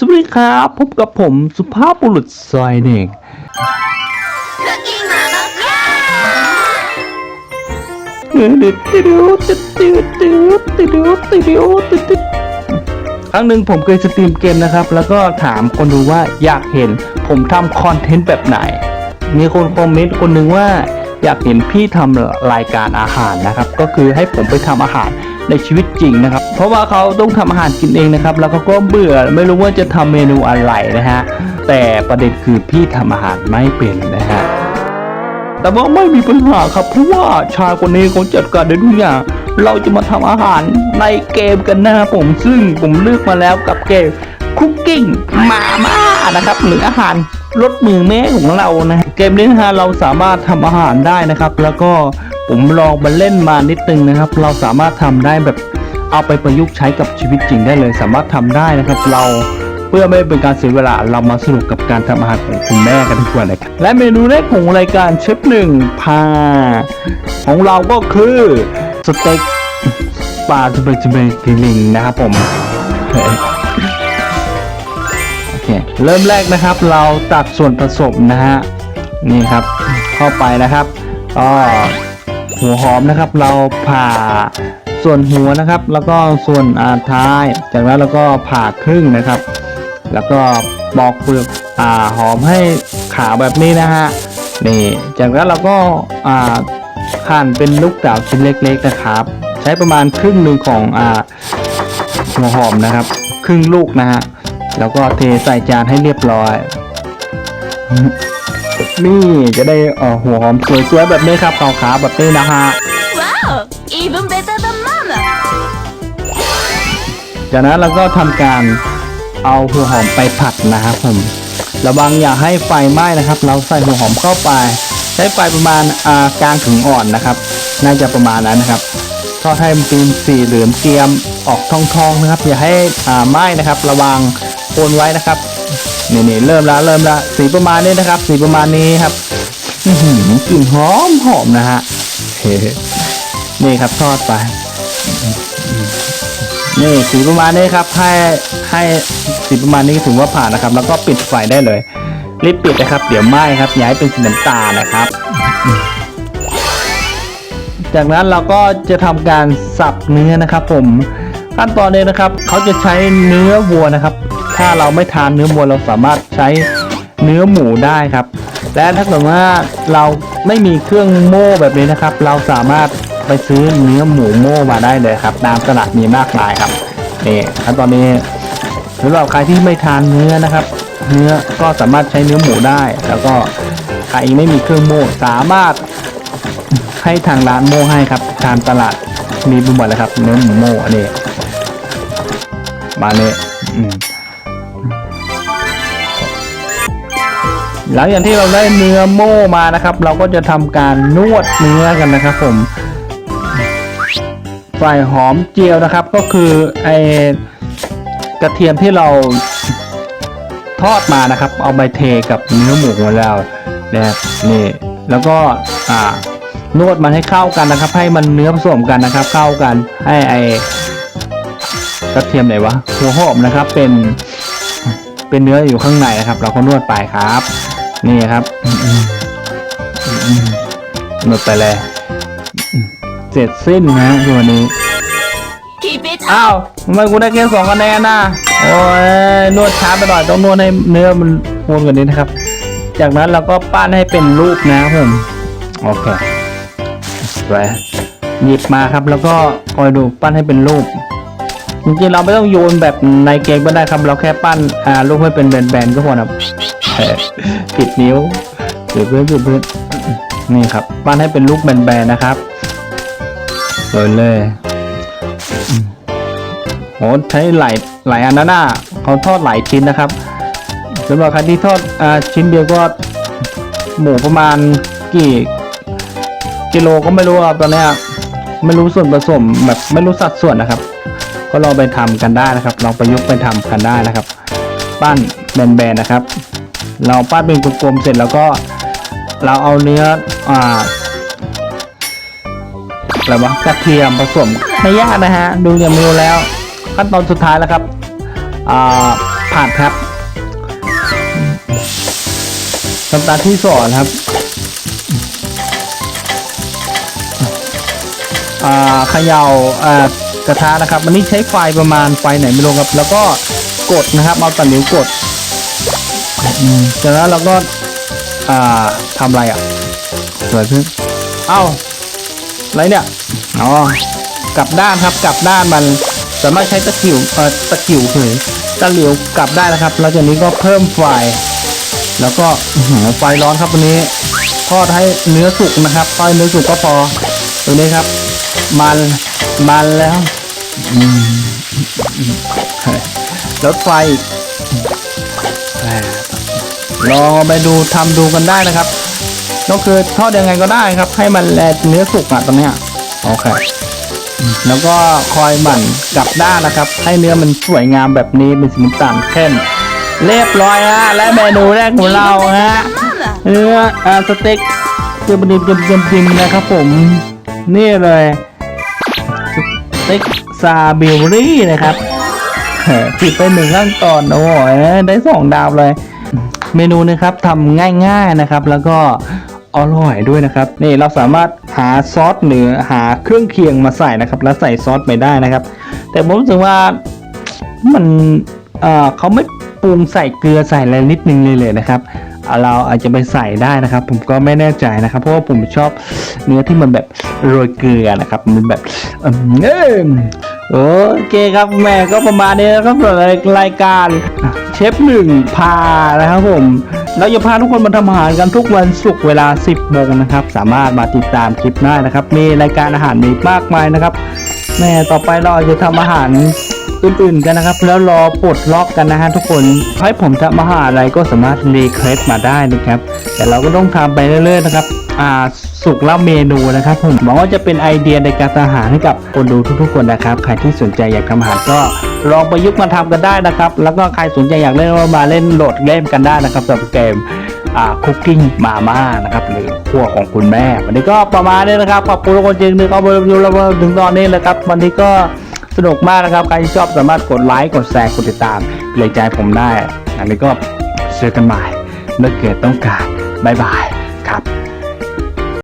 สวัสดีครับพบกับผมสุภาพบุรุษซอยเด็กครั้งหนึ่งผมเคยสตรีมเกมนะครับ แล้วก็ถามคนดูว่าอยากเห็นผมทำคอนเทนต์แบบไหน มีคนคอมเมนต์คนหนึ่งว่าอยากเห็นพี่ทำรายการอาหารนะครับ ก็คือให้ผมไปทำอาหาร ในชีวิตจริงนะครับ เพราะว่าเขาต้องทำอาหารกินเองนะครับ แล้วเขาก็เบื่อไม่รู้ว่าจะทำเมนูอะไรนะฮะ แต่ประเด็นคือพี่ทำอาหารไม่เป็นนะฮะ แต่ว่าไม่มีปัญหาครับ เพราะว่าชายคนนี้เขาจัดการได้ทุกอย่าง เราจะมาทำอาหารในเกมกันนะครับผม ซึ่งผมเลือกมาแล้วกับเกมคุกกิ้งมาม่านะครับ หรืออาหารรสมือแม่ของเรานะ เกมนี้นะฮะเราสามารถทำอาหารได้นะครับ แล้วก็ ผมลองมาเล่นมานิดนึงนะครับ เราสามารถทำได้แบบเอาไปประยุกต์ใช้กับชีวิตจริงได้เลย สามารถทำได้นะครับ เราเพื่อไม่เป็นการเสียเวลาเรามาสนุกกับการทำอาหารของคุณแม่กันดีกว่านะครับและเมนูแรกของรายการเชฟหนึ่งพา ของเราก็คือสเต็กปลาจุเบจุเบกิลิงนะครับผมโอเคเริ่มแรกนะครับ เราตัดส่วนผสมนะฮะนี่ครับเข้าไปนะครับก็ หัวหอมนะครับ เราผ่าส่วนหัวนะครับ แล้วก็ส่วนอาท้าย จากนั้นเราก็ผ่าครึ่งนะครับ แล้วก็ปอกเปลือกอ่าหอมให้ขาวแบบนี้นะฮะนี่จากนั้นเราก็อ่าหั่นเป็นลูกเต๋าชิ้นเล็ก ๆนะครับ ใช้ประมาณครึ่งหนึ่งของอ่าหัวหอมนะครับ ครึ่งลูกนะฮะแล้วก็เทใส่จานให้เรียบร้อย นี่จะได้เอ่อหัวหอมสวยๆแบบนี้ครับขาวๆแบบนี้นะฮะ Wow, even better than mama. จากนั้นเราก็ทำการเอาหัวหอมไปผัดนะครับผมระวังอย่าให้ไฟไหม้นะครับ เราใส่หัวหอมเข้าไป ใช้ไฟประมาณอ่ากลางถึงอ่อนนะครับ น่าจะประมาณนั้นนะครับทอดให้มันเป็นสีเหลืองเกรียมออกทองๆนะครับ อย่าให้อ่าไหม้นะครับ ระวังโคนไว้นะครับ นี่นี่เริ่มแล้วเริ่มแล้วสีประมาณนี้นะครับ สีประมาณนี้ครับกลิ่นหอมหอมนะฮะเนี่ครับทอดไป นี่สีประมาณนี้ครับ ให้ให้สีประมาณนี้ถือว่าผ่านนะครับ แล้วก็ปิดไฟได้เลย รีบปิดนะครับ เดี๋ยวไหม้ครับย่าให้เป็นสีน้ำตาลนะครับ จากนั้นเราก็จะทำการสับเนื้อนะครับ ผมขั้นตอนนี้นะครับ เขาจะใช้เนื้อวัวนะครับ ถ้าเราไม่ทานเนื้อวัวเราสามารถใช้เนื้อหมูได้ครับ และถ้าเกิดว่าเราไม่มีเครื่องโม่แบบนี้นะครับ เราสามารถไปซื้อเนื้อหมูโม่มาได้เลยครับตามตลาดมีมากมายครับนี่ขั้นตอนนี้สำหรับใครที่ไม่ทานเนื้อนะครับ เนื้อก็สามารถใช้เนื้อหมูได้ แล้วก็ใครไม่มีเครื่องโม่สามารถให้ทางร้านโม่ให้ครับตามตลาดมีบุหมดเลยครับ เนื้อหมูโม่อันนี้มาเลยอืม หลังจากที่เราได้เนื้อโม่มานะครับ เราก็จะทำการนวดเนื้อกันนะครับผมใส่หอมเจียวนะครับ ก็คือไอกระเทียมที่เราทอดมานะครับ เอาไปเทกับเนื้อหมูของเรานะครับนี่แล้วก็อ่านวดมันให้เข้ากันนะครับ ให้มันเนื้อผสมกันนะครับ เข้ากันให้ไอกระเทียมไหนวะหัวหอมนะครับ เป็นเป็นเนื้ออยู่ข้างในนะครับ เราก็นวดไปครับ นี่ครับอืมอืมอืมนวดไปเลยอืมเสร็จสิ้นนะฮะตัวนี้ Keep it อ้าวทำไมกูได้แค่สองคะแนนน่ะโอ้ยนวดช้าไปหน่อยต้องนวดให้เนื้อมันฟูกว่านี้นะครับ จากนั้นเราก็ปั้นให้เป็นรูปนะครับผมโอเคไปหยิบมาครับแล้วก็คอยดูปั้นให้เป็นรูป จริงๆเราไม่ต้องโยนแบบในเกมก็ได้ครับ เราแค่ปั้นอ่ารูปให้เป็นแบนๆก็พอนะครับเอ่อปิดนิ้วหรือเพื่อนเพื่อนนี่ครับ ปั้นให้เป็นรูปแบนๆนะครับเลยเลยโหใช้หลายหลายอันนะน่าเขาทอดหลายชิ้นนะครับสำหรับใครที่ทอดอ่าชิ้นเดียวก็หมูประมาณกี่กิโลก็ไม่รู้ครับตอนนี้ไม่รู้ส่วนผสมแบบไม่รู้สัดส่วนนะครับ ก็ลองไปทำกันได้นะครับ ลองประยุกต์ไปทำกันได้นะครับ ปั้นแบนๆนะครับ เราปั้นเป็นกลมๆเสร็จแล้วก็เราเอาเนื้ออ่าอะไรวะกระเทียมผสมไม่ยากนะฮะดูอย่างเมนูแล้ว ขั้นตอนสุดท้ายแล้วครับอ่าผัดครับขั้นตอนที่สองครับอ่าเขย่าอ่า กระทะนะครับอันนี้ใช้ไฟประมาณไฟไหนไม่รู้ครับ แล้วก็กดนะครับเอาตะหลิวกดจากนั้นเราก็อ่าทำอะไรอะสวยขึ้นเอ้าอะไรเนี่ยอ๋อกลับด้านครับกลับด้านมันสามารถใช้ตะกิ่วเอ่อตะกิ่วเฉยตะเหลิวกลับได้นะครับ แล้วจากนี้ก็เพิ่มไฟ แล้วก็ไฟร้อนครับวันนี้ทอดให้เนื้อสุกนะครับทอดเนื้อสุกก็พอตัวนี้ครับ มันมันแล้ว รถไฟแหมลองเอาไปดูทำดูกันได้นะครับก็คือทอดยังไงก็ได้ครับ ให้มันแลเนื้อสุกอะตอนเนี้ยโอเคอืมแล้วก็คอยหมั่นกลับด้านนะครับ ให้เนื้อมันสวยงามแบบนี้เป็นสีน้ำตาลเข้มเรียบร้อยฮะและเมนูแรกของเราฮะ Mama. เนื้ออ่าสเต็กเกลือดิบเกลือดิบดิบนะครับผม นี่เลยสเต็ก ซาบิลลี่นะครับผิดไปหนึ่งขั้นตอนโอ้ยได้สองดาวเลย เมนูนะครับทำง่ายๆนะครับ แล้วก็อร่อยด้วยนะครับ นี่เราสามารถหาซอสหรือหาเครื่องเคียงมาใส่นะครับ แล้วใส่ซอสไปได้นะครับ แต่ผมรู้สึกว่ามันเอ่อเขาไม่ปรุงใส่เกลือใส่อะไรนิดนึงเลยเลยนะครับ เราอาจจะไปใส่ได้นะครับ ผมก็ไม่แน่ใจนะครับ เพราะว่าผมชอบเนื้อที่มันแบบโรยเกลือนะครับ มันแบบเอิ่ม โอเคครับแม่ก็ประมาณนี้นะครับสำหรับรายการเชฟหนึ่งพานะครับผมเราจะพาทุกคนมาทำอาหารกันทุกวันศุกร์เวลา 10โมงนะครับ สามารถมาติดตามคลิปได้นะครับ มีรายการอาหารมีมากมายนะครับ แม่ต่อไปเราจะทำอาหารอื่นๆกันนะครับ แล้วรอปลดล็อกกันนะฮะทุกคนให้ผมทำอาหารอะไรก็สามารถรีเควสมาได้นะครับ แต่เราก็ต้องทำไปเรื่อยๆนะครับ สุกแล้วเมนูนะครับผมหวังว่าจะเป็นไอเดียในการทำอาหารให้กับคนดูทุกๆคนนะครับ ใครที่สนใจอยากทำอาหารก็ลองประยุกต์มาทำกันได้นะครับ แล้วก็ใครสนใจอยากเล่นก็มาเล่นโหลดเล่นกันได้นะครับสำหรับเกมคุกกิ้งมาม่านะครับหรือพวของคุณแม่ วันนี้ก็ประมาณนี้นะครับขอบคุณทุกคนจริงๆที่เข้ามาดูเราถึงตอนนี้เลยครับ วันนี้ก็สนุกมากนะครับ ใครที่ชอบสามารถกดไลค์กดแชร์กดติดตามเป็นกำลังใจผมได้ อันนี้ก็เจอกันใหม่เมื่อเกิดต้องการบ๊ายบาย